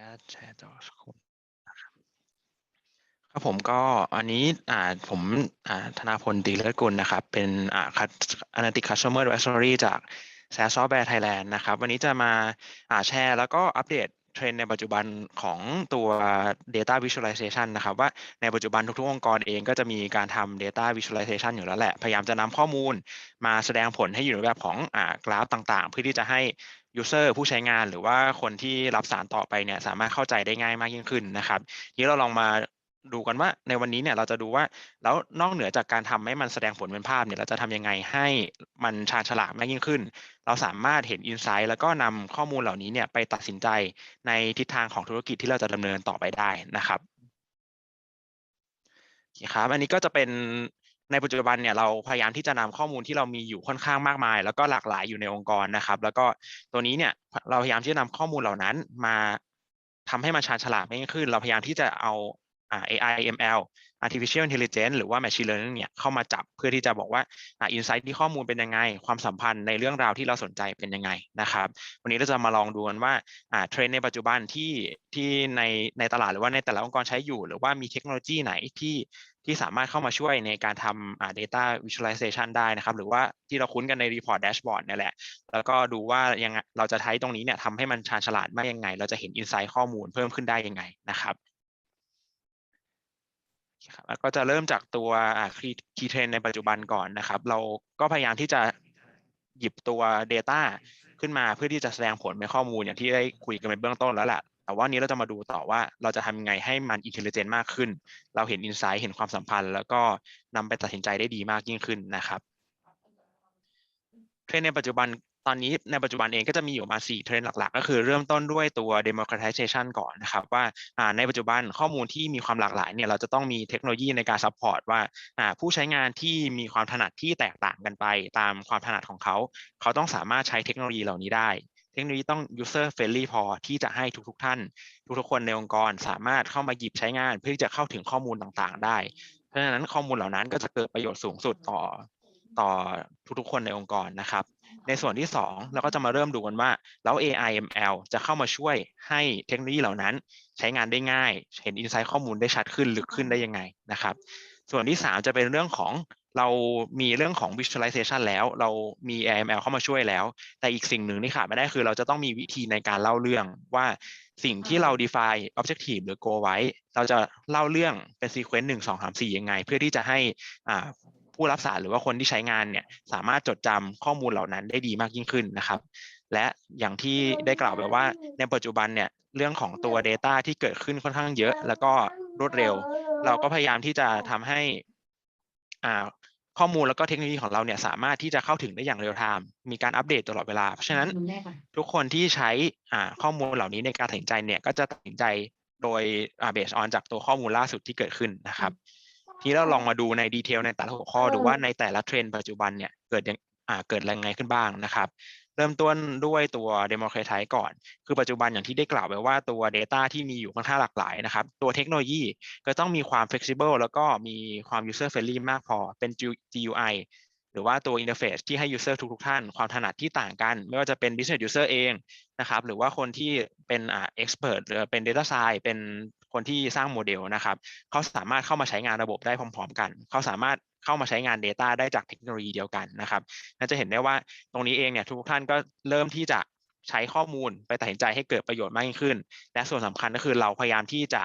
ญาตแชร์จอสักครู่ครับผมก็อันนี้อ่าผมอ่าธนาพลตีเลิศกุลนะครับ เป็นอ่า Analytic Customer Advisory จาก SaaS Software Thailand นะครับ วันนี้จะมาอ่าแชร์แล้วก็อัปเดตเทรนในปัจจุบันของตัว Data Visualization นะครับ ว่าในปัจจุบันทุกๆองค์กรเองก็จะมีการทำ Data Visualization อยู่แล้วแหละ พยายามจะนำข้อมูลมาแสดงผลให้อยู่ในแบบของอ่ากราฟต่างๆ เพื่อที่จะให้ user ผู้ใช้งานหรือว่าคนที่รับสารต่อไปเนี่ยสามารถเข้าใจได้ง่ายมากยิ่งขึ้นนะครับทีนี้เราลองมาดูกันว่าในวันนี้เนี่ยเราจะดูว่าแล้วนอกเหนือจากการทำให้มันแสดงผลเป็นภาพเนี่ยเราจะทำยังไงให้มันชาญฉลาดมากยิ่งขึ้น เราสามารถเห็นอินไซต์แล้วก็นำข้อมูลเหล่านี้เนี่ยไปตัดสินใจในทิศทางของธุรกิจที่เราจะดำเนินต่อไปได้นะครับโอเคครับอันนี้ก็จะเป็น ในปัจจุบันเนี่ยเราพยายามที่จะนำข้อมูลที่เรามีอยู่ค่อนข้างมากมาย แล้วก็หลากหลายอยู่ในองค์กรนะครับ แล้วก็ตัวนี้เนี่ยเราพยายามที่จะนำข้อมูลเหล่านั้นมาทำให้มันชาญฉลาดมากยิ่งขึ้น เราพยายามที่จะเอาอ่า AI ML artificial intelligence หรือว่า machine learning เนี่ยเข้ามาจับเพื่อที่จะบอกว่าอ่า insight ที่ข้อมูลเป็นยังไง ความสัมพันธ์ในเรื่องราวที่เราสนใจเป็นยังไงนะครับ วันนี้เราจะมาลองดูกันว่าอ่าเทรนในปัจจุบันที่ที่ในในตลาดหรือว่าในแต่ละองค์กรใช้อยู่ หรือว่ามีเทคโนโลยีไหนที่ ที่สามารถเข้ามาช่วยในการทำอ่า data visualization ได้นะครับ หรือว่าที่เราคุ้นกันใน report dashboard เนี่ยแหละ แล้วก็ดูว่ายังเราจะใช้ตรงนี้เนี่ยทำให้มันชาญฉลาดมากยังไง เราจะเห็น insight ข้อมูลเพิ่มขึ้นได้ยังไงนะครับแล้วก็จะเริ่มจากตัว key key trend ในปัจจุบันก่อนนะครับ เราก็พยายามที่จะหยิบตัว data ขึ้นมาเพื่อที่จะแสดงผลเป็นข้อมูลอย่างที่ได้คุยกันในเบื้องต้นแล้วแหละ แต่ว่านี้เราจะมาดูต่อว่าเราจะทำไงให้มัน intelligent มากขึ้น เราเห็น insight เห็นความสัมพันธ์ แล้วก็นำไปตัดสินใจได้ดีมากยิ่งขึ้นนะครับเทรนในปัจจุบันตอนนี้ในปัจจุบันเองก็จะมีอยู่มา 4 เทรนด์หลัก ๆ ก็คือเริ่มต้นด้วยตัว democratization ก่อนนะครับว่าในปัจจุบันข้อมูลที่มีความหลากหลายเนี่ยเราจะต้องมีเทคโนโลยีในการ support ว่าผู้ใช้งานที่มีความถนัดที่แตกต่างกันไป ตามความถนัดของเขา เขาต้องสามารถใช้เทคโนโลยีเหล่านี้ได้ เทคโนโลยีต้อง user friendly พอที่จะให้ทุก ๆ ท่าน ทุกๆคนในองค์กรสามารถเข้ามาหยิบใช้งาน เพื่อที่จะเข้าถึงข้อมูลต่างๆ ได้ เพราะฉะนั้นข้อมูลเหล่านั้นก็จะเกิดประโยชน์สูงสุดต่อต่อทุกๆ คนในองค์กรนะครับ ในส่วนที่ 2 เราก็จะมาเริ่มดูกันว่าแล้ว AI ML จะเข้ามาช่วยให้เทคโนโลยีเหล่านั้น ใช้งานได้ง่าย เห็นอินไซต์ข้อมูลได้ชัดขึ้นลึกขึ้นได้ยังไงนะครับ ส่วนที่ 3 จะเป็นเรื่องของเรามีเรื่องของ visualization แล้ว เรามี AML เข้ามาช่วยแล้ว แต่อีกสิ่งหนึ่งที่ขาดไม่ได้คือ เราจะต้องมีวิธีในการเล่าเรื่องว่าสิ่งที่เรา define objective หรือ goal ไว้ เราจะเล่าเรื่องเป็น sequence 1 2 3 4 ยังไง เพื่อที่จะให้อ่าผู้รับสารหรือว่าคนที่ใช้งานเนี่ยสามารถจดจำข้อมูลเหล่านั้นได้ดีมากยิ่งขึ้นนะครับ และอย่างที่ได้กล่าวไปว่าในปัจจุบันเนี่ยเรื่องของตัว Data ที่เกิดขึ้นค่อนข้างเยอะ แล้วก็ รวดเร็ว เราก็พยายามที่จะทำให้อ่าข้อมูลแล้วก็เทคโนโลยีของเราเนี่ยสามารถที่จะเข้าถึงได้อย่างเร็วไทม์มีการอัปเดตตลอดเวลา เพราะฉะนั้นทุกคนที่ใช้อ่าข้อมูลเหล่านี้ในการตัดสินใจเนี่ยก็จะตัดสินใจโดยอ่าเบสออนจากตัวข้อมูลล่าสุดที่เกิดขึ้นนะครับทีนี้เราลองมาดูในดีเทลในแต่ละหัวข้อดูว่าในแต่ละเทรนด์ปัจจุบันเนี่ยเกิดยังอ่าเกิดอะไรไงขึ้นบ้างนะครับ เริ่มต้นด้วยตัว democratize ก่อน คือปัจจุบันอย่างที่ได้กล่าวไปว่าตัว Data ที่มีอยู่ค่อนข้างหลากหลายนะครับ ตัวเทคโนโลยีก็ต้องมีความ flexible แล้วก็มีความ user friendly มากพอเป็น GUI หรือว่าตัว interface ที่ให้ user ทุกๆท่านความถนัดที่ต่างกัน ไม่ว่าจะเป็น business user เองนะครับ หรือว่าคนที่เป็นอ่า expert หรือเป็น data science เป็น คนที่สร้างโมเดลนะครับเขาสามารถเข้ามาใช้งานระบบได้พร้อม ๆ กันเขาสามารถเข้ามาใช้งาน Data ได้จากเทคโนโลยีเดียวกันนะครับน่าจะเห็นได้ว่าตรงนี้เองเนี่ยทุกท่านก็เริ่มที่จะใช้ข้อมูลไปตัดสินใจให้เกิดประโยชน์มากยิ่งขึ้น และส่วนสำคัญก็คือเราพยายามที่จะ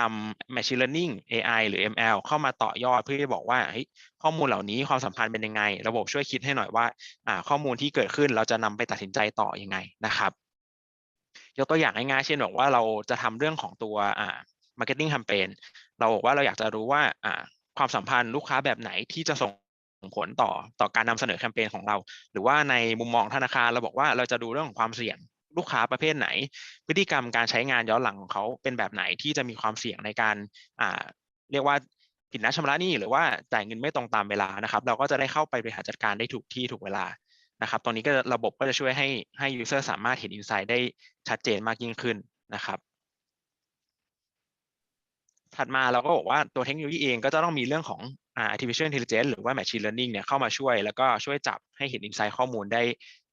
นำ machine learning AI หรือ ML เข้ามาต่อยอดเพื่อที่บอกว่าข้อมูลเหล่านี้ความสัมพันธ์เป็นยังไง ระบบช่วยคิดให้หน่อยว่าข้อมูลที่เกิดขึ้นเราจะนำไปตัดสินใจต่อยังไงนะครับ ยกตัวอย่างง่ายๆเช่นบอกว่าเราจะทำเรื่องของตัวอ่า marketing campaign เราบอกว่าเราอยากจะรู้ว่าอ่าความสัมพันธ์ลูกค้าแบบไหนที่จะส่งผลต่อต่อการนำเสนอแคมเปญของเรา หรือว่าในมุมมองธนาคารเราบอกว่าเราจะดูเรื่องของความเสี่ยงลูกค้าประเภทไหน พฤติกรรมการใช้งานย้อนหลังของเขาเป็นแบบไหนที่จะมีความเสี่ยงในการอ่าเรียกว่าผิดนัดชำระหนี้หรือว่าจ่ายเงินไม่ตรงตามเวลานะครับ เราก็จะได้เข้าไปบริหารจัดการได้ถูกที่ถูกเวลา นะครับตรงนี้ก็ระบบก็จะช่วยให้ให้ user สามารถเห็น insight ได้ชัดเจนมากยิ่งขึ้นนะครับถัดมาเราก็บอกว่าตัวเทคโนโลยีเองก็จะต้องมีเรื่องของ artificial intelligence หรือว่า machine learning เนี่ยเข้ามาช่วย แล้วก็ช่วยจับให้เห็น insight ข้อมูลได้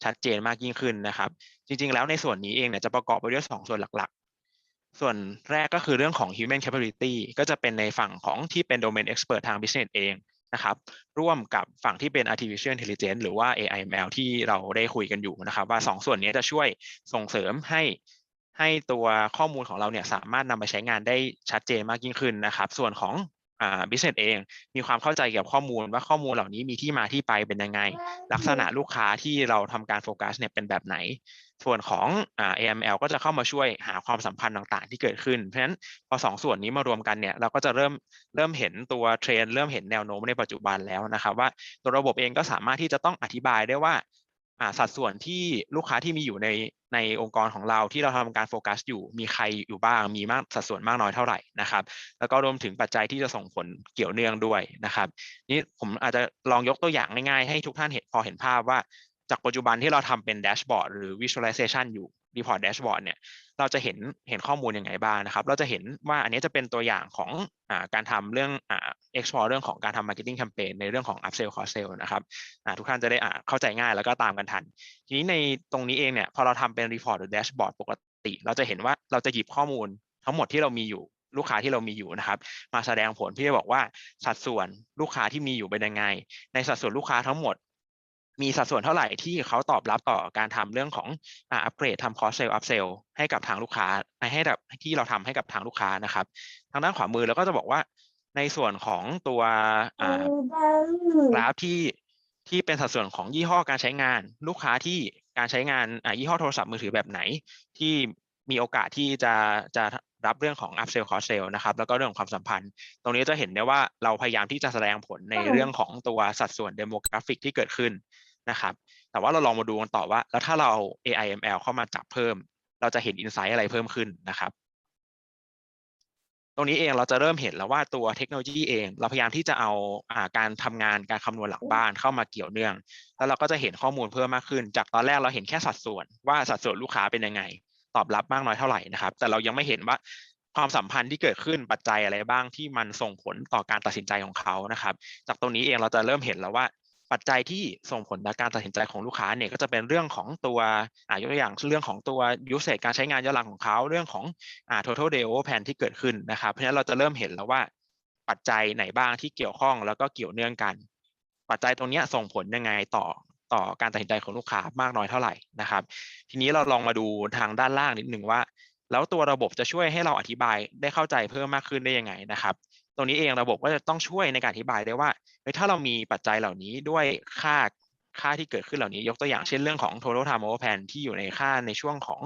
ชัดเจนมากยิ่งขึ้นนะครับ จริง ๆ แล้วในส่วนนี้เองเนี่ยจะประกอบไปด้วยสองส่วนหลักๆ ส่วนแรกก็คือเรื่องของ human capability ก็จะเป็นในฝั่งของที่เป็น domain expert ทาง business เอง นะครับร่วมกับฝั่งที่เป็น artificial intelligence หรือว่า AI ML ที่เราได้คุยกันอยู่นะครับว่าสองส่วนนี้จะช่วยส่งเสริมให้ให้ตัวข้อมูลของเราเนี่ยสามารถนำไปใช้งานได้ชัดเจนมากยิ่งขึ้นนะครับ ส่วนของ อ่า business เองมีความเข้าใจเกี่ยวกับข้อมูลว่าข้อมูลเหล่านี้มีที่มาที่ไปเป็นยังไง ลักษณะลูกค้าที่เราทำการโฟกัสเนี่ยเป็นแบบไหน ส่วนของอ่า AML ก็จะเข้ามาช่วยหาความสัมพันธ์ต่างๆ ที่เกิดขึ้น เพราะฉะนั้นพอสองส่วนนี้มารวมกันเนี่ยเราก็จะเริ่มเริ่มเห็นตัวเทรนด์เริ่มเห็นแนวโน้มในปัจจุบันแล้วนะครับว่าตัวระบบเองก็สามารถที่จะต้องอธิบายได้ว่าอ่า สัดส่วนที่ลูกค้าที่มีอยู่ในในองค์กรของเราที่เราทำการโฟกัสอยู่มีใครอยู่บ้าง มีมากสัดส่วนมากน้อยเท่าไหร่นะครับ แล้วก็รวมถึงปัจจัยที่จะส่งผลเกี่ยวเนื่องด้วยนะครับนี่ผมอาจจะลองยกตัวอย่างง่ายๆให้ทุกท่านเห็นพอเห็นภาพว่าจากปัจจุบันที่เราทำเป็นแดชบอร์ดหรือวิชวลไลเซชันอยู่ report dashboard เนี่ยเราจะเห็นเห็นข้อมูลยังไงบ้างนะครับ เราจะเห็นว่าอันนี้จะเป็นตัวอย่างของอการทำเรื่องอ explore เรื่องของการทำ marketing campaign ในเรื่องของ upsell cross sell นะครับทุกท่านจะได้เข้าใจง่ายแล้วก็ตามกันทัน ทีนี้ในตรงนี้เองเนี่ยพอเราทำเป็น report หรือ dashboard ปกติ เราจะเห็นว่าเราจะหยิบข้อมูลทั้งหมดที่เรามีอยู่ลูกค้าที่เรามีอยู่นะครับ มาแสดงผลเพื่อบอกว่าสัดส่วนลูกค้าที่มีอยู่เป็นยังไง ในสัดส่วนลูกค้าทั้งหมด มีสัดส่วนเท่าไหร่ที่เขาตอบรับต่อการทำเรื่องของอัปเกรดทำ cross sell up sell ให้กับทางลูกค้าให้แบบที่เราทำให้กับทางลูกค้านะครับ ทางด้านขวามือเราก็จะบอกว่าในส่วนของตัวกราฟที่ที่เป็นสัดส่วนของยี่ห้อการใช้งาน ลูกค้าที่การใช้งานยี่ห้อโทรศัพท์มือถือแบบไหน ที่มีโอกาสที่จะจะ รับเรื่องของ up sell cross sell นะครับแล้วก็เรื่องของความสัมพันธ์ ตรงนี้จะเห็นได้ว่าเราพยายามที่จะแสดงผลในเรื่องของตัวสัดส่วน demographic ที่เกิดขึ้นนะครับแต่ว่าเราลองมาดูกันต่อว่า แล้วถ้าเราเอา AI ML เข้ามาจับเพิ่ม เราจะเห็น insight อะไรเพิ่มขึ้นนะครับตรงนี้เองเราจะเริ่มเห็นแล้วว่าตัวเทคโนโลยีเอง เราพยายามที่จะเอาอ่าการทำงานการคำนวณหลังบ้านเข้ามาเกี่ยวเนื่อง แล้วเราก็จะเห็นข้อมูลเพิ่มมากขึ้น จากตอนแรกเราเห็นแค่สัดส่วนว่าสัดส่วนลูกค้าเป็นยังไง ตอบรับมากน้อยเท่าไหร่นะครับ แต่เรายังไม่เห็นว่าความสัมพันธ์ที่เกิดขึ้นปัจจัยอะไรบ้างที่มันส่งผลต่อการตัดสินใจของเขานะครับ จากตรงนี้เองเราจะเริ่มเห็นแล้วว่าปัจจัยที่ส่งผลต่อการตัดสินใจของลูกค้าเนี่ยก็จะเป็นเรื่องของตัวอ่ายกตัวอย่างเรื่องของตัว usage การใช้งานย้อนหลังของเขาเรื่องของอ่า total day over plan ที่เกิดขึ้นนะครับ เพราะฉะนั้นเราจะเริ่มเห็นแล้วว่าปัจจัยไหนบ้างที่เกี่ยวข้องแล้วก็เกี่ยวเนื่องกัน ปัจจัยตรงนี้ส่งผลยังไงต่อ ต่อการตัดสินใจของลูกค้ามากน้อยเท่าไหร่นะครับ ทีนี้เราลองมาดูทางด้านล่างนิดหนึ่งว่า แล้วตัวระบบจะช่วยให้เราอธิบายได้เข้าใจเพิ่มมากขึ้นได้ยังไงนะครับตรงนี้เองระบบก็จะต้องช่วยในการอธิบายได้ว่าถ้าเรามีปัจจัยเหล่านี้ด้วยค่าค่าที่เกิดขึ้นเหล่านี้ ยกตัวอย่างเช่นเรื่องของ total time over plan ที่อยู่ในค่าในช่วงของ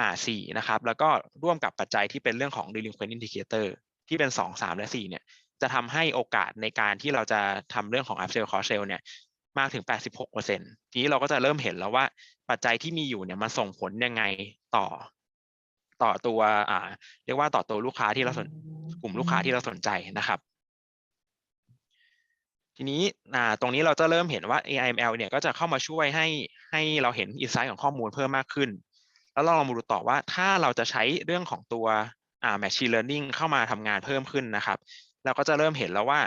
อ่าสี่นะครับแล้วก็ร่วมกับปัจจัยที่เป็นเรื่องของ delinquent indicator ที่เป็น 2 3 และ 4 เนี่ย จะทำให้โอกาสในการที่เราจะทำเรื่องของ upsell cross sell เนี่ย มากถึง 86%ทีนี้เราก็จะเริ่มเห็นแล้วว่าปัจจัยที่มีอยู่เนี่ยมันส่งผลยังไงต่อ ต่อตัวอ่า เรียกว่าต่อตัวลูกค้าที่เราสนกลุ่มลูกค้าที่เราสนใจนะครับ ทีนี้อ่าตรงนี้เราจะเริ่มเห็นว่า AIML เนี่ยก็จะเข้ามาช่วยให้ให้เราเห็นอินไซต์ของข้อมูลเพิ่มมากขึ้น แล้วเราลองมาดูต่อว่าถ้าเราจะใช้เรื่องของตัวอ่า machine learning เข้ามาทำงานเพิ่มขึ้นนะครับ เราก็จะเริ่มเห็นแล้วว่า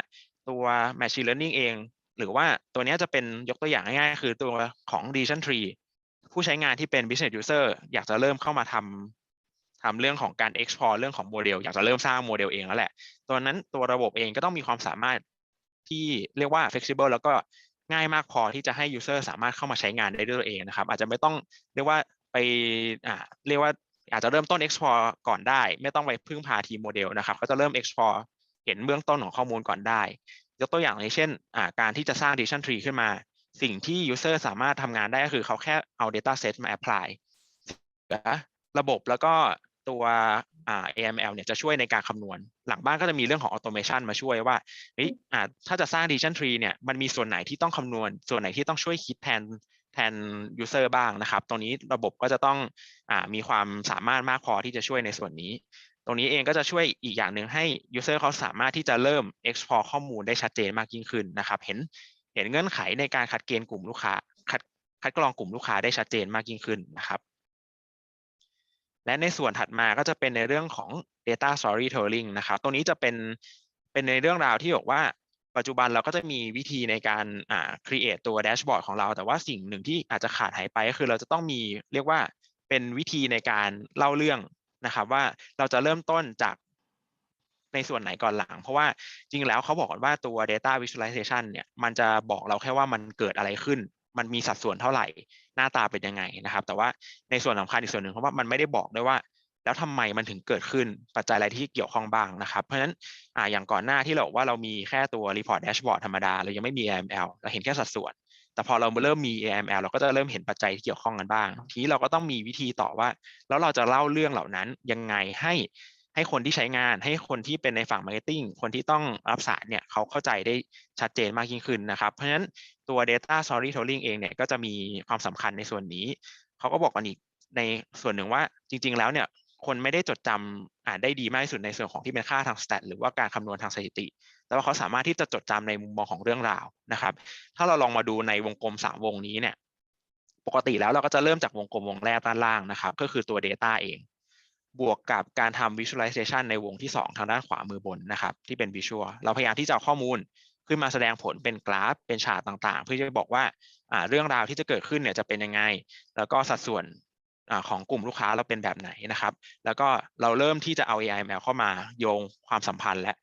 ตัว machine learning เอง หรือว่าตัวนี้จะเป็นยกตัวอย่างง่ายๆคือตัวของ decision tree ผู้ใช้งานที่เป็น business user อยากจะเริ่มเข้ามาทำทำเรื่องของการ export เรื่องของโมเดลอยากจะเริ่มสร้างโมเดลเองแล้วแหละตัวนั้นตัวระบบเองก็ต้องมีความสามารถที่เรียกว่า flexible แล้วก็ง่ายมากพอที่จะให้ user สามารถเข้ามาใช้งานได้ด้วยตัวเองนะครับ อาจจะไม่ต้องเรียกว่าไปอ่าเรียกว่าอาจจะเริ่มต้น export ก่อนได้ ไม่ต้องไปพึ่งพาทีมโมเดลนะครับ ก็จะเริ่ม export เห็นเบื้องต้นของข้อมูลก่อนได้ ยกตัวอย่างอย่างเช่นการที่จะสร้าง decision tree ขึ้นมา สิ่งที่ user สามารถทำงานได้ก็คือเขาแค่เอา data set มา apply ระบบแล้วก็ตัว AML เนี่ยจะช่วยในการคำนวณ หลังบ้านก็จะมีเรื่องของ automation มาช่วยว่าเฮ้ยถ้าจะสร้าง decision tree เนี่ยมันมีส่วนไหนที่ต้องคำนวณ ส่วนไหนที่ต้องช่วยคิดแทนแทน user บ้างนะครับ ตรงนี้ระบบก็จะต้องอมีความสามารถมากพอที่จะช่วยในส่วนนี้ ตรงนี้เองก็จะช่วยอีกอย่างหนึ่งให้ user เขาสามารถที่จะเริ่ม export ข้อมูลได้ชัดเจนมากยิ่งขึ้นนะครับ เห็นเห็นเงื่อนไขในการคัดเกณฑ์กลุ่มลูกค้าคัดคัดกรองกลุ่มลูกค้าได้ชัดเจนมากยิ่งขึ้นนะครับ และในส่วนถัดมาก็จะเป็นในเรื่องของ data storytelling นะครับ ตรงนี้จะเป็นเป็นในเรื่องราวที่บอกว่าปัจจุบันเราก็จะมีวิธีในการอ่า create ตัวแดชบอร์ดของเรา แต่ว่าสิ่งหนึ่งที่อาจจะขาดหายไปก็คือเราจะต้องมีเรียกว่าเป็นวิธีในการเล่าเรื่อง นะครับว่าเราจะเริ่มต้นจากในส่วนไหนก่อนหลัง เพราะว่าจริงแล้วเขาบอกกันว่าตัว data visualization เนี่ยมันจะบอกเราแค่ว่ามันเกิดอะไรขึ้น มันมีสัดส่วนเท่าไหร่หน้าตาเป็นยังไงนะครับ แต่ว่าในส่วนสำคัญอีกส่วนหนึ่งเพราะว่ามันไม่ได้บอกด้วยว่า แล้วทำไมมันถึงเกิดขึ้นปัจจัยอะไรที่เกี่ยวข้องบ้างนะครับ เพราะฉะนั้นอ่าอย่างก่อนหน้าที่เราบอกว่าเรามีแค่ตัว report dashboard ธรรมดาเรายังไม่มี AML เราเห็นแค่สัดส่วน แต่พอเราเริ่มมี AML เราก็จะเริ่มเห็นปัจจัยที่เกี่ยวข้องกันบ้าง ทีนี้เราก็ต้องมีวิธีต่อว่า แล้วเราจะเล่าเรื่องเหล่านั้นยังไงให้ให้คนที่ใช้งานให้คนที่เป็นในฝั่ง marketing คนที่ต้องรับสารเนี่ยเขาเข้าใจได้ชัดเจนมากยิ่งขึ้นนะครับ เพราะฉะนั้นตัว data storytelling เองเนี่ยก็จะมีความสำคัญในส่วนนี้ เขาก็บอกกันอีกในส่วนหนึ่งว่าจริง ๆ แล้วเนี่ย คนไม่ได้จดจำอ่านได้ดีมากที่สุดในส่วนของที่เป็นค่าทางสแตทหรือว่าการคำนวณทางสถิติ แต่ว่าเขาสามารถที่จะจดจำในมุมมองของเรื่องราวนะครับ ถ้าเราลองมาดูในวงกลมสามวงนี้เนี่ยปกติแล้วเราก็จะเริ่มจากวงกลมวงแรกด้านล่างนะครับ ก็คือตัว Data เอง บวกกับการทำ Visualization ในวงที่ 2 ทางด้านขวามือบนนะครับ ที่เป็น Visual เราพยายามที่จะเอาข้อมูลขึ้นมาแสดงผลเป็นกราฟเป็นฉากต่างๆ เพื่อจะบอกว่าเรื่องราวที่จะเกิดขึ้นเนี่ยจะเป็นยังไง แล้วก็สัดส่วน ของกลุ่มลูกค้าเราเป็นแบบไหนนะครับ แล้วก็เราเริ่มที่จะเอา AIML เข้ามาโยงความสัมพันธ์และ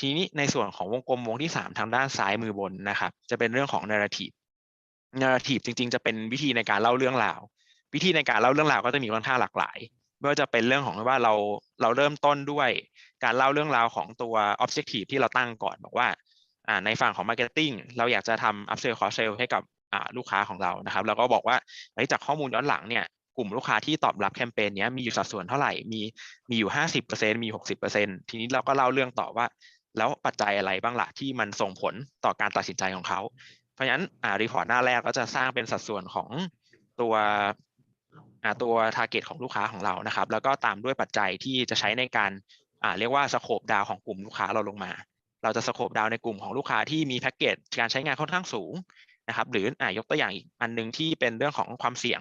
ทีนี้ในส่วนของวงกลมวงที่ 3 ทางด้านซ้ายมือบนนะครับ จะเป็นเรื่องของ narrative narrative จริง ๆ จะเป็นวิธีในการเล่าเรื่องราว วิธีในการเล่าเรื่องราวก็จะมีค่อนข้างหลากหลายไม่ว่าจะเป็นเรื่องของว่าเราเราเริ่มต้นด้วยการเล่าเรื่องราวของตัว objective ที่เราตั้งก่อนบอกว่าในฝั่งของ marketing เราอยากจะทำ upsell cross sell ให้กับลูกค้าของเรานะครับ แล้วก็บอกว่าจากข้อมูลย้อนหลังเนี่ย กลุ่มลูกค้าที่ตอบรับแคมเปญนี้มีอยู่สัดส่วนเท่าไหร่ มีมีอยู่50%มี60%ทีนี้เราก็เล่าเรื่องต่อว่า แล้วปัจจัยอะไรบ้างล่ะที่มันส่งผลต่อการตัดสินใจของเขา เพราะฉะนั้นอ่ารีพอร์ตหน้าแรกก็จะสร้างเป็นสัดส่วนของตัวอ่าตัว t a r g e t ของลูกค้าของเรานะครับ แล้วก็ตามด้วยปัจจัยที่จะใช้ในการอ่าเรียกว่าสโคปดาวของกลุ่มลูกค้าเราลงมา เราจะสโคปดาวในกลุ่มของลูกค้าที่มีแพ็กเกจการใช้งานค่อนข้างสูงนะครับ หรืออ่ายกตัวอย่างอีกอันหนึงที่เป็นเรื่องของความเสี่ยง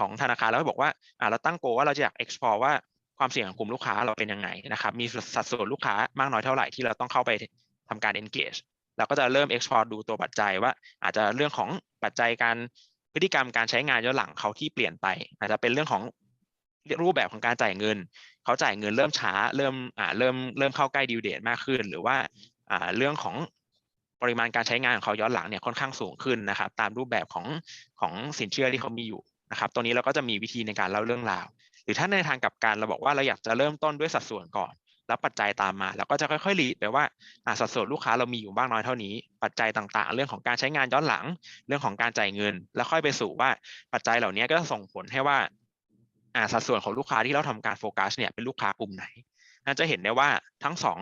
ของธนาคารแล้วบอกว่าอ่าเราตั้งโกว่าเราจะอยาก explore ว่าความเสี่ยงของกลุ่มลูกค้าเราเป็นยังไงนะครับ มีสัดส่วนลูกค้ามากน้อยเท่าไหร่ที่เราต้องเข้าไปทำการ engage เราก็จะเริ่ม export ดูตัวปัจจัยว่า อาจจะเรื่องของปัจจัยการพฤติกรรมการใช้งานย้อนหลังเขาที่เปลี่ยนไป อาจจะเป็นเรื่องของรูปแบบของการจ่ายเงิน เขาจ่ายเงินเริ่มช้า เริ่มอ่าเริ่มเริ่มเข้าใกล้ดิวเดตมากขึ้น หรือว่าอ่าเรื่องของปริมาณการใช้งานของเขาย้อนหลังเนี่ยค่อนข้างสูงขึ้นนะครับ ตามรูปแบบของของสินเชื่อที่เขามีอยู่ นะครับตัวนี้เราก็จะมีวิธีในการเล่าเรื่องราว หรือถ้าในทางกลับกันเราบอกว่าเราอยากจะเริ่มต้นด้วยสัดส่วนก่อน แล้วปัจจัยตามมาเราก็จะค่อยๆลีดไปว่าสัดส่วนลูกค้าเรามีอยู่บ้างน้อยเท่านี้ ปัจจัยต่างๆ เรื่องของการใช้งานย้อนหลัง เรื่องของการจ่ายเงิน แล้วค่อยไปสู่ว่าปัจจัยเหล่านี้ก็ส่งผลให้ว่าสัดส่วนของลูกค้าที่เราทำการโฟกัสเนี่ยเป็นลูกค้ากลุ่มไหนน่าจะเห็นได้ว่าทั้งสอง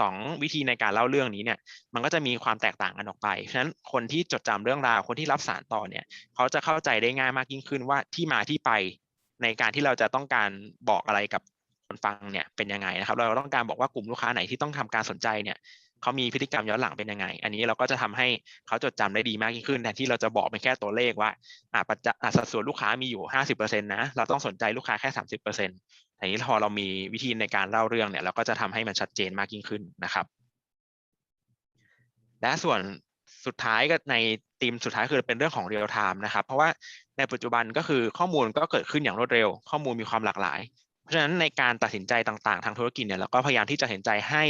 สองวิธีในการเล่าเรื่องนี้เนี่ยมันก็จะมีความแตกต่างกันออกไปฉะนั้นคนที่จดจำเรื่องราวคนที่รับสารต่อเนี่ยเขาจะเข้าใจได้ง่ายมากยิ่งขึ้นว่าที่มาที่ไปในการที่เราจะต้องการบอกอะไรกับคนฟังเนี่ยเป็นยังไงนะครับ เราต้องการบอกว่ากลุ่มลูกค้าไหนที่ต้องทำการสนใจเนี่ยเขามีพฤติกรรมย้อนหลังเป็นยังไง อันนี้เราก็จะทำให้เขาจดจำได้ดีมากยิ่งขึ้นแทนที่เราจะบอกเป็นแค่ตัวเลขว่าอ่าปัจจัยสัดส่วนลูกค้ามีอยู่ห้าสิบเปอร์เซ็นต์นะเราต้องสนใจลูกค้าแค่สามสิบเปอร์เซ็นต์ทีนี้พอเรามีวิธีในการเล่าเรื่องเนี่ยเราก็จะทำให้มันชัดเจนมากยิ่งขึ้นนะครับ และส่วนสุดท้ายก็ในธีมสุดท้ายคือเป็นเรื่องของเรียลไทม์นะครับ เพราะว่าในปัจจุบันก็คือข้อมูลก็เกิดขึ้นอย่างรวดเร็ว ข้อมูลมีความหลากหลาย เพราะฉะนั้นในการตัดสินใจต่างๆ ทางธุรกิจเนี่ยเราก็พยายามที่จะเห็นใจให้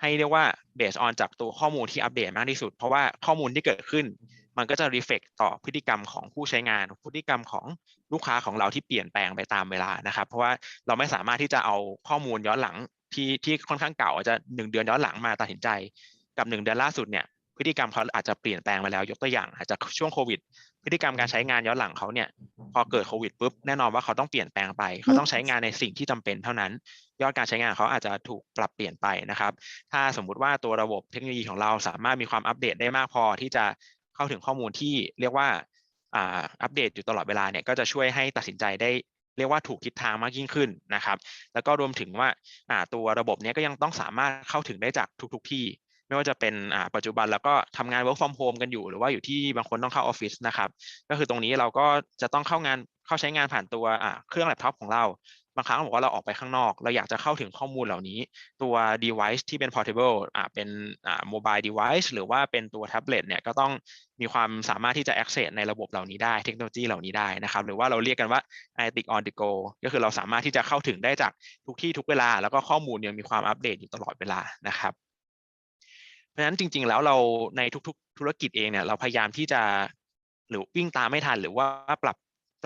ให้เรียกว่าเบสออนจากตัวข้อมูลที่อัปเดตมากที่สุด เพราะว่าข้อมูลที่เกิดขึ้น มันก็จะรีเฟกต่อพฤติกรรมของผู้ใช้งาน พฤติกรรมของลูกค้าของเราที่เปลี่ยนแปลงไปตามเวลานะครับ เพราะว่าเราไม่สามารถที่จะเอาข้อมูลย้อนหลังที่ที่ค่อนข้างเก่าอาจจะหนึ่งเดือนย้อนหลังมาตัดสินใจ กับหนึ่งเดือนล่าสุดเนี่ยพฤติกรรมเขาอาจจะเปลี่ยนแปลงไปแล้วยกตัวอย่างอาจจะช่วงโควิด พฤติกรรมการใช้งานย้อนหลังเขาเนี่ยพอเกิดโควิดปุ๊บแน่นอนว่าเขาต้องเปลี่ยนแปลงไป เขาต้องใช้งานในสิ่งที่จำเป็นเท่านั้น ยอดการใช้งานเขาอาจจะถูกปรับเปลี่ยนไปนะครับ ถ้าสมมุติว่าตัวระบบเทคโนโลยีของเราสามารถมีความอัปเดตได้มากพอที่จะ เข้าถึงข้อมูลที่เรียกว่าอัปเดตอยู่ตลอดเวลาเนี่ยก็จะช่วยให้ตัดสินใจได้เรียกว่าถูกทิศทางมากยิ่งขึ้นนะครับ แล้วก็รวมถึงว่าตัวระบบนี้ก็ยังต้องสามารถเข้าถึงได้จากทุก ๆ ที่ ไม่ว่าจะเป็นปัจจุบันแล้วก็ทำงาน work from home กันอยู่ หรือว่าอยู่ที่บางคนต้องเข้าออฟฟิศนะครับ ก็คือตรงนี้เราก็จะต้องเข้างานเข้าใช้งานผ่านตัวเครื่องแล็ปท็อปของเรา บางครั้งบอกว่าเราออกไปข้างนอก เราอยากจะเข้าถึงข้อมูลเหล่านี้ ตัว device ที่เป็น portable อ่าเป็นอ่า mobile device หรือว่าเป็นตัวแท็บเล็ตเนี่ยก็ต้องมีความสามารถที่จะ access ในระบบเหล่านี้ได้เทคโนโลยีเหล่านี้ได้นะครับ หรือว่าเราเรียกกันว่า analytic on the go ก็คือเราสามารถที่จะเข้าถึงได้จากทุกที่ทุกเวลา แล้วก็ข้อมูลยังมีความอัปเดตอยู่ตลอดเวลานะครับเพราะฉะนั้นจริงๆ แล้วเราในทุกๆ ธุรกิจเองเนี่ยเราพยายามที่จะหรือวิ่งตามไม่ทันหรือว่าปรับ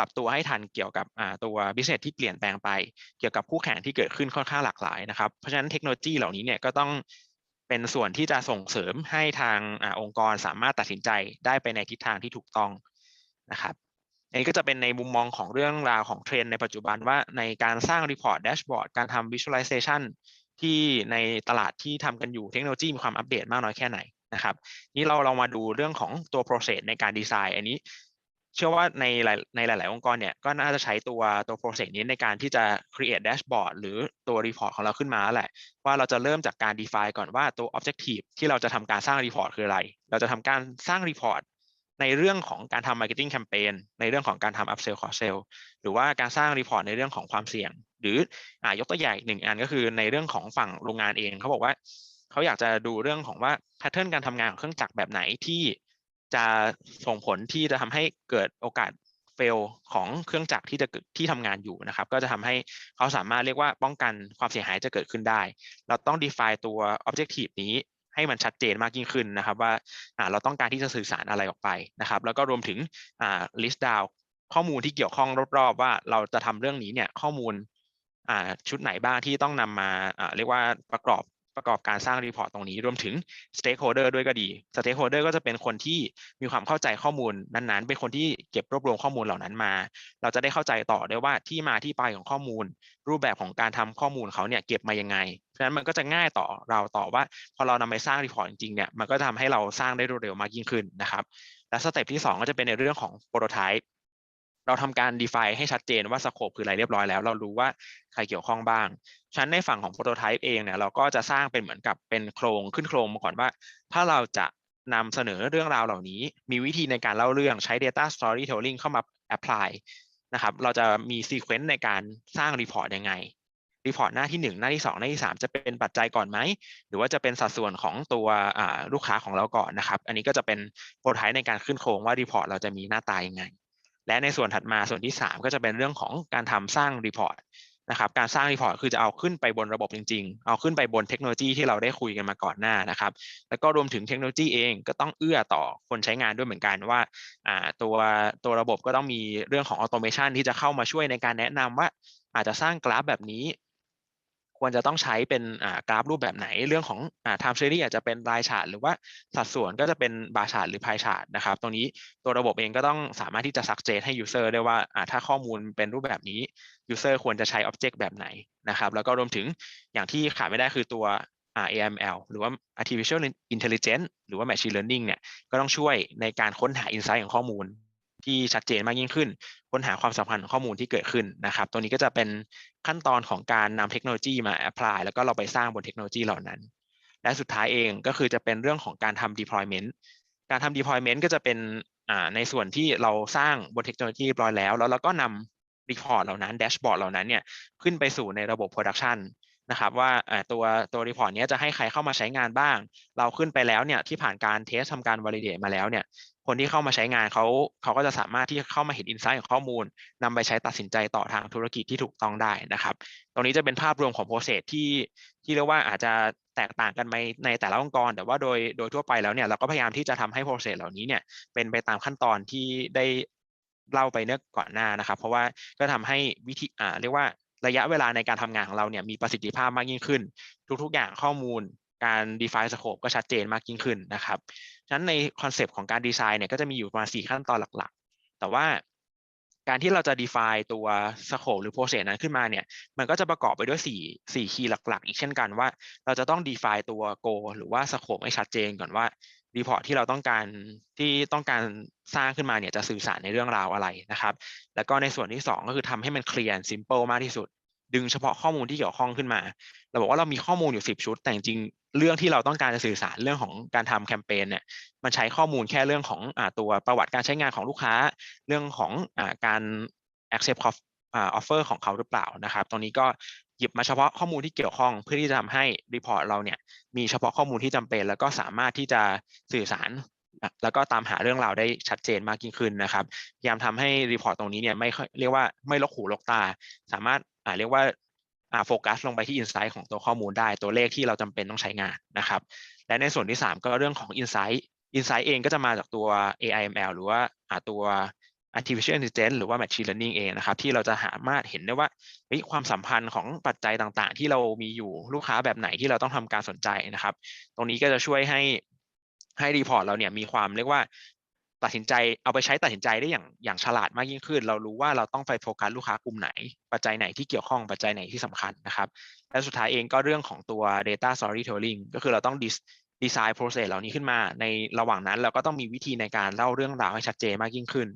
รับตัวให้ทันเกี่ยวกับตัว business ที่เปลี่ยนแปลงไป เกี่ยวกับคู่แข่งที่เกิดขึ้นค่อนข้างหลากหลายนะครับเพราะฉะนั้นเทคโนโลยีเหล่านี้เนี่ยก็ต้องเป็นส่วนที่จะส่งเสริมให้ทางอาองค์กรสามารถตัดสินใจได้ไปในทิศทางที่ถูกต้องนะครับอันนี้ก็จะเป็นในมุมมองของเรื่องราวของเทรนด์ในปัจจุบันว่าในการสร้างรีพอร์ตแดชบอร์ดการทำ visualization ที่ในตลาดที่ทำกันอยู่เทคโนโลยีมีความอัปเดตมากน้อยแค่ไหนนะครับ นี่เราเรามาดูเรื่องของตัว process ในการดีไซน์ อันนี้ เชื่อว่าในหลายในหลาย ๆ องค์กรเนี่ยก็น่าจะใช้ตัวตัว process นี้ในการที่จะ create dashboard หรือตัว report ของเราขึ้นมาแหละ ว่าเราจะเริ่มจากการ define ก่อนว่าตัว objective ที่เราจะทำการสร้าง report คืออะไร เราจะทำการสร้าง report ในเรื่องของการทำ marketing campaign ในเรื่องของการทำ upsell cross sell หรือว่าการสร้าง report ในเรื่องของความเสี่ยง หรืออ่ายกตัวอย่างหนึ่งอันก็คือในเรื่องของฝั่งโรงงานเองเขาบอกว่าเขาอยากจะดูเรื่องของว่า pattern การทำงานของเครื่องจักรแบบไหนที่ จะส่งผลที่จะทำให้เกิดโอกาสเฟลของเครื่องจักรที่จะที่ทำงานอยู่นะครับ ก็จะทำให้เขาสามารถเรียกว่าป้องกันความเสียหายจะเกิดขึ้นได้ เราต้อง define ตัว objective นี้ให้มันชัดเจนมากยิ่งขึ้นนะครับ ว่าเราต้องการที่จะสื่อสารอะไรออกไปนะครับ แล้วก็รวมถึง list down ข้อมูลที่เกี่ยวข้องรอบๆว่าเราจะทำเรื่องนี้เนี่ยข้อมูลชุดไหนบ้างที่ต้องนำมาเรียกว่าประกอบ ประกอบการสร้างรีพอร์ตตรงนี้ รวมถึง stakeholder ด้วยก็ดี stakeholder ก็จะเป็นคนที่มีความเข้าใจข้อมูลนั้นๆ เป็นคนที่เก็บรวบรวมข้อมูลเหล่านั้นมา เราจะได้เข้าใจต่อได้ว่าที่มาที่ไปของข้อมูล รูปแบบของการทำข้อมูลเขาเนี่ยเก็บมายังไงเพราะฉะนั้นมันก็จะง่ายต่อเราต่อว่า พอเรานำไปสร้างรีพอร์ตจริงๆเนี่ยมันก็ทำให้เราสร้างได้รวดเร็วมากยิ่งขึ้นนะครับและสเต็ปที่ 2 ก็จะเป็นในเรื่องของ prototype เราทำการ define ให้ชัดเจนว่าสโคปคืออะไรเรียบร้อยแล้ว เรารู้ว่าใครเกี่ยวข้องบ้างฉันในฝั่งของ prototype เองเนี่ยเราก็จะสร้างเป็นเหมือนกับเป็นโครงขึ้นโครงมาก่อนว่า ถ้าเราจะนำเสนอเรื่องราวเหล่านี้ มีวิธีในการเล่าเรื่องใช้ data storytelling เข้ามา apply นะครับ เราจะมี sequence ในการสร้าง report ยังไงรีพอร์ตหน้าที่ 1 หน้าที่ 2 หน้าที่ 3 จะเป็นปัจจัยก่อนไหม หรือว่าจะเป็นสัดส่วนของตัวลูกค้าของเราก่อนนะครับ อันนี้ก็จะเป็นโปรไทป์ในการขึ้นโครงว่ารีพอร์ตเราจะมีหน้าตายังไง และในส่วนถัดมาส่วนที่ 3 ก็จะเป็นเรื่องของการทำสร้างรีพอร์ตนะครับการสร้างรีพอร์ตคือจะเอาขึ้นไปบนระบบจริง ๆ เอาขึ้นไปบนเทคโนโลยีที่เราได้คุยกันมาก่อนหน้านะครับ แล้วก็รวมถึงเทคโนโลยีเองก็ต้องเอื้อต่อคนใช้งานด้วยเหมือนกันว่าตัวตัวระบบก็ต้องมีเรื่องของออโตเมชันที่จะเข้ามาช่วยในการแนะนำว่าอาจจะสร้างกราฟแบบนี้ ควรจะต้องใช้เป็นกราฟรูปแบบไหนเรื่องของไทม์ซีรีส์อาจจะเป็นรายชาร์ตหรือว่าสัดส่วนก็จะเป็นบาร์ชาร์ตหรือพายชาร์ตนะครับ ตรงนี้ตัวระบบเองก็ต้องสามารถที่จะซักเจตให้ยูเซอร์ได้ว่าถ้าข้อมูลเป็นรูปแบบนี้ยูเซอร์ควรจะใช้อ็อบเจกต์แบบไหนนะครับแล้วก็รวมถึงอย่างที่ขาดไม่ได้คือตัว AML หรือว่า artificial intelligence หรือว่า machine learning เนี่ยก็ต้องช่วยในการค้นหา insight ของข้อมูล ที่ชัดเจนมากยิ่งขึ้น ค้นหาความสัมพันธ์ของข้อมูลที่เกิดขึ้นนะครับ ตัวนี้ก็จะเป็นขั้นตอนของการนำเทคโนโลยีมา apply แล้วก็เราไปสร้างบนเทคโนโลยีเหล่านั้น และสุดท้ายเองก็คือจะเป็นเรื่องของการทำ deployment การทำ deployment ก็จะเป็นในส่วนที่เราสร้างบนเทคโนโลยีเรียบร้อยแล้ว แล้วเราก็นำรีพอร์ตเหล่านั้นแดชบอร์ดเหล่านั้นเนี่ยขึ้นไปสู่ในระบบ Production นะครับว่าตัวตัวรีพอร์ตนี้จะให้ใครเข้ามาใช้งานบ้าง เราขึ้นไปแล้วเนี่ยที่ผ่านการเทสทำการ validate มาแล้วเนี่ย คนที่เข้ามาใช้งานเขาเขาก็จะสามารถที่เข้ามาเห็นอินไซต์ของข้อมูลนำไปใช้ตัดสินใจต่อทางธุรกิจที่ถูกต้องได้นะครับ ตรงนี้จะเป็นภาพรวมของโปรเซสที่ที่เรียกว่าอาจจะแตกต่างกันไปในแต่ละองค์กร แต่ว่าโดยโดยทั่วไปแล้วเนี่ยเราก็พยายามที่จะทำให้โปรเซสเหล่านี้เนี่ยเป็นไปตามขั้นตอนที่ได้เล่าไปเนื่อก่อนหน้านะครับ เพราะว่าก็ทำให้วิธีอ่าเรียกว่าระยะเวลาในการทำงานของเราเนี่ยมีประสิทธิภาพมากยิ่งขึ้น ทุกๆ อย่างข้อมูลการ define scope ก็ชัดเจนมากยิ่งขึ้นนะครับ ฉะนั้นในคอนเซปต์ของการดีไซน์เนี่ยก็จะมีอยู่ประมาณ4ขั้นตอนหลักๆ แต่ว่าการที่เราจะ define ตัว scope หรือ process นั้นขึ้นมาเนี่ย มันก็จะประกอบไปด้วย4 4คีย์หลัก ๆ อีกเช่นกันว่า เราจะต้อง define ตัว goal หรือว่า scope ให้ชัดเจนก่อนว่า report ที่เราต้องการที่ต้องการสร้างขึ้นมาเนี่ยจะสื่อสารในเรื่องราวอะไรนะครับ แล้วก็ในส่วนที่ 2 ก็คือทำให้มัน clear and simple มากที่สุด ดึงเฉพาะข้อมูลที่เกี่ยวข้องขึ้นมา เราบอกว่าเรามีข้อมูลอยู่ 10 ชุด แต่จริงเรื่องที่เราต้องการจะสื่อสารเรื่องของการทำแคมเปญเนี่ย มันใช้ข้อมูลแค่เรื่องของอตัวประวัติการใช้งานของลูกค้า เรื่องของอการ accept อ่าออฟเฟอร์ของเขาหรือเปล่านะครับ ตรงนี้ก็หยิบมาเฉพาะข้อมูลที่เกี่ยวข้องเพื่อที่จะทำให้รีพอร์ตเราเนี่ยมีเฉพาะข้อมูลที่จำเป็น แล้วก็สามารถที่จะสื่อสาร แล้วก็ตามหาเรื่องราวได้ชัดเจนมากยิ่งขึ้นนะครับพยายามทำให้รีพอร์ตตรงนี้เนี่ยไม่เรียกว่าไม่ลกหูลกตา สามารถ อ่าเรียกว่าอ่าโฟกัสลงไปที่อินไซต์ของตัวข้อมูลได้ ตัวเลขที่เราจำเป็นต้องใช้งานนะครับ และในส่วนที่ 3 ก็เรื่องของ Insight Insight เองก็จะมาจากตัว AIML หรือว่าอ่าตัว artificial intelligence หรือว่า machine learning เองนะครับ ที่เราจะสามารถเห็นได้ว่าเฮ้ยความสัมพันธ์ของปัจจัยต่างๆ ที่เรามีอยู่ลูกค้าแบบไหนที่เราต้องทำการสนใจนะครับ ตรงนี้ก็จะช่วยให้ให้รีพอร์ตเราเนี่ยมีความเรียกว่า ตัดสินใจเอาไปใช้ตัดสินใจได้อย่างอย่างฉลาดมากยิ่งขึ้น เรารู้ว่าเราต้องไปโฟกัสลูกค้ากลุ่มไหน ปัจจัยไหนที่เกี่ยวข้องปัจจัยไหนที่สำคัญนะครับ และสุดท้ายเองก็เรื่องของตัว data storytelling ก็คือเราต้องดีไซน์ process เหล่านี้ขึ้นมา ในระหว่างนั้นเราก็ต้องมีวิธีในการเล่าเรื่องราวให้ชัดเจนมากยิ่งขึ้น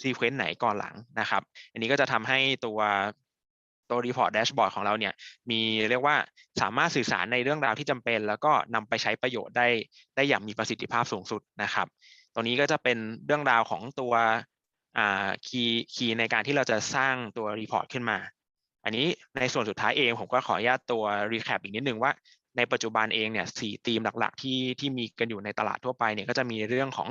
ซีเควนต์ไหนก่อนหลังนะครับ อันนี้ก็จะทำให้ตัวตัว report dashboard ของเราเนี่ยมีเรียกว่าสามารถสื่อสารในเรื่องราวที่จำเป็น แล้วก็นำไปใช้ประโยชน์ได้ได้อย่างมีประสิทธิภาพสูงสุดนะครับ ตรงนี้ก็จะเป็นเรื่องราวของตัวคีย์คีย์ในการที่เราจะสร้างตัว report ขึ้นมา อันนี้ในส่วนสุดท้ายเองผมก็ขออนุญาตตัว recap อีกนิดนึงว่าในปัจจุบันเองเนี่ยสี่ธีมหลักๆ ที่ที่มีกันอยู่ในตลาดทั่วไปเนี่ยก็จะมีเรื่องของ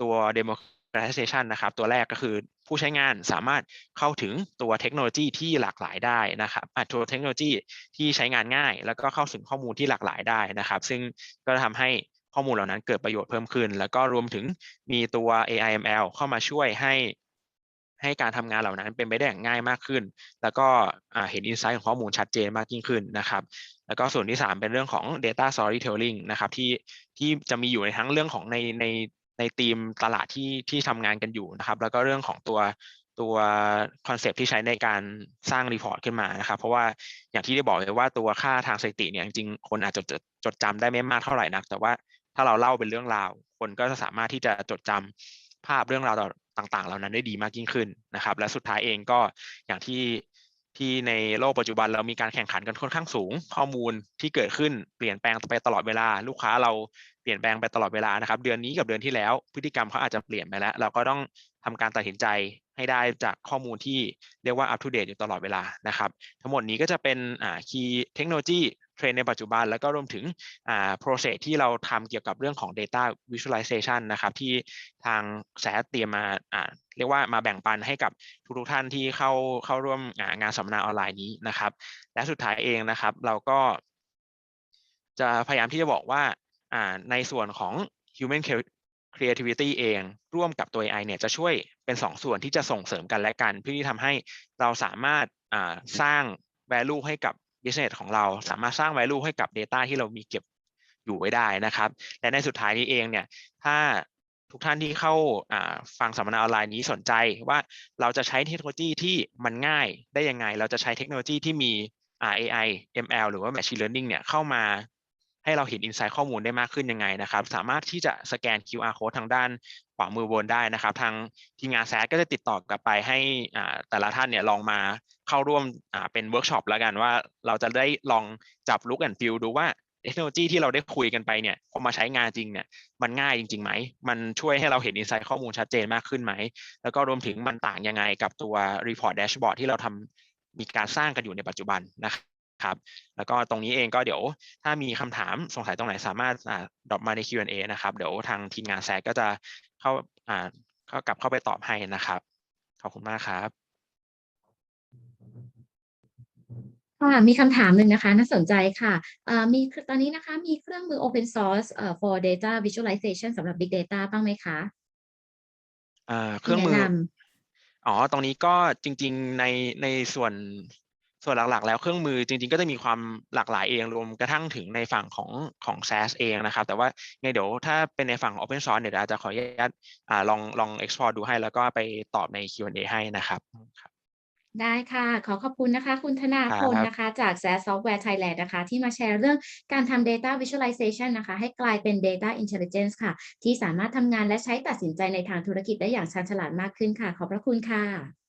ตัว democratization นะครับ ตัวแรกก็คือผู้ใช้งานสามารถเข้าถึงตัวเทคโนโลยีที่หลากหลายได้นะครับตัวเทคโนโลยีที่ใช้งานง่าย แล้วก็เข้าถึงข้อมูลที่หลากหลายได้นะครับ ซึ่งก็จะทำให้ ข้อมูลเหล่านั้นเกิดประโยชน์เพิ่มขึ้น แล้วก็รวมถึงมีตัว AIML เข้ามาช่วยให้ให้การทำงานเหล่านั้นเป็นไปได้อย่างง่ายมากขึ้น แล้วก็เห็นอินไซต์ของข้อมูลชัดเจนมากยิ่งขึ้นนะครับ แล้วก็ส่วนที่ 3 เป็นเรื่องของ data storytelling นะครับที่ที่จะมีอยู่ในทั้งเรื่องของในในในทีมตลาดที่ที่ทำงานกันอยู่นะครับ แล้วก็เรื่องของตัวตัวคอนเซปที่ใช้ในการสร้างรีพอร์ตขึ้นมานะครับ เพราะว่าอย่างที่ได้บอกเลยว่าตัวค่าทางสถิติเนี่ยจริงๆคนอาจจะจดจดจำได้ไม่มากเท่าไหร่นัก แต่ว่า ถ้าเราเล่าเป็นเรื่องราว คนก็จะสามารถที่จะจดจำภาพเรื่องราวต่างๆ เหล่านั้นได้ดีมากยิ่งขึ้นนะครับ และสุดท้ายเองก็อย่างที่ที่ในโลกปัจจุบันเรามีการแข่งขันกันค่อนข้างสูง ข้อมูลที่เกิดขึ้นเปลี่ยนแปลงไปตลอดเวลา ลูกค้าเราเปลี่ยนแปลงไปตลอดเวลานะครับ เดือนนี้กับเดือนที่แล้ว พฤติกรรมเขาอาจจะเปลี่ยนไปแล้ว เราก็ต้องทำการตัดสินใจให้ได้จากข้อมูลที่เรียกว่า up to date อยู่ตลอดเวลานะครับ ทั้งหมดนี้ก็จะเป็นอ่า key เทคโนโลยี รนในปัจจุบัน แล้วก็รวมถึงอ่า process ที่เราทำเกี่ยวกับเรื่องของ data visualization นะครับที่ทางแสเตรียมมาอ่าเรียกว่ามาแบ่งปันให้กับทุกๆท่านที่เข้าเข้าร่วมงานสัมมนาออนไลน์นี้นะครับ และสุดท้ายเองนะครับ เราก็ จะพยายามที่จะบอกว่าอ่าในส่วนของ human creativity เอง ร่วมกับตัว AI เนี่ยจะช่วยเป็น2สส่วนที่จะส่งเสริมกันและกัน เพื่อที่ทำให้เราสามารถอ่าสร้าง value ให้กับ business ของเราสามารถสร้าง value ให้กับ data ที่เรามีเก็บอยู่ไว้ได้นะครับ และในสุดท้ายนี้เองเนี่ยถ้าทุกท่านที่เข้าฟังสัมมนาออนไลน์นี้สนใจว่าเราจะใช้เทคโนโลยีที่มันง่ายได้ยังไง เราจะใช้เทคโนโลยีที่มี AI ML หรือว่า Machine Learning เนี่ยเข้ามาให้เราเห็นอินไซต์ข้อมูลได้มากขึ้นยังไงนะครับ สามารถที่จะสแกน QR code ทางด้าน วามือบนได้นะครับ ทางทีมงานแซก็จะติดต่อกลับไปให้แต่ละท่านเนี่ยลองมาเข้าร่วมเป็นเวิร์กช็อปแล้วกันว่าเราจะได้ลองจับลุกแอนฟิลดูว่าเทคโนโลยีที่เราได้คุยกันไปเนี่ยพอมาใช้งานจริงเนี่ยมันง่ายจริงๆไหม มันช่วยให้เราเห็นอินไซต์ข้อมูลชัดเจนมากขึ้นไหม แล้วก็รวมถึงมันต่างยังไงกับตัว Report Dashboard ที่เราทำมีการสร้างกันอยู่ในปัจจุบันนะครับ แล้วก็ตรงนี้เองก็เดี๋ยวถ้ามีคำถามสงสัยตรงไหนสามารถดรอปมาใน Q&A นะครับ เดี๋ยวทางทีมงานแซกก็จะ เข้าอ่าเข้ากลับเข้าไปตอบให้นะครับ ขอบคุณมากครับค่ะมีคำถามหนึ่งนะคะ น่าสนใจค่ะมีตอนนี้นะคะมีเครื่องมือ Open Source for Data Visualization สำหรับ Big Data บ้างไหมคะอ่าเครื่องมือ อ๋อ ตรงนี้ก็จริง ๆ ในในส่วน ส่วนหลักๆ แล้วเครื่องมือจริงๆ ก็จะมีความหลากหลายเองรวมกระทั่งถึงในฝั่งของของ SaaS เองนะครับ แต่ว่าไงเดี๋ยวถ้าเป็นในฝั่ง Open Source เดี๋ยวอาจจะขออนุญาตอ่าลองลอง export ดูให้ แล้วก็ไปตอบใน Q&A ให้นะครับ ได้ค่ะ ขอขอบคุณนะคะ คุณธนาพลนะคะ จาก SaaS Software Thailand นะคะ ที่มาแชร์เรื่องการทำ Data Visualization นะคะ ให้กลายเป็น Data Intelligence ค่ะ ที่สามารถทำงานและใช้ตัดสินใจในทางธุรกิจได้อย่างชันฉลาดมากขึ้นค่ะ ขอบพระคุณค่ะ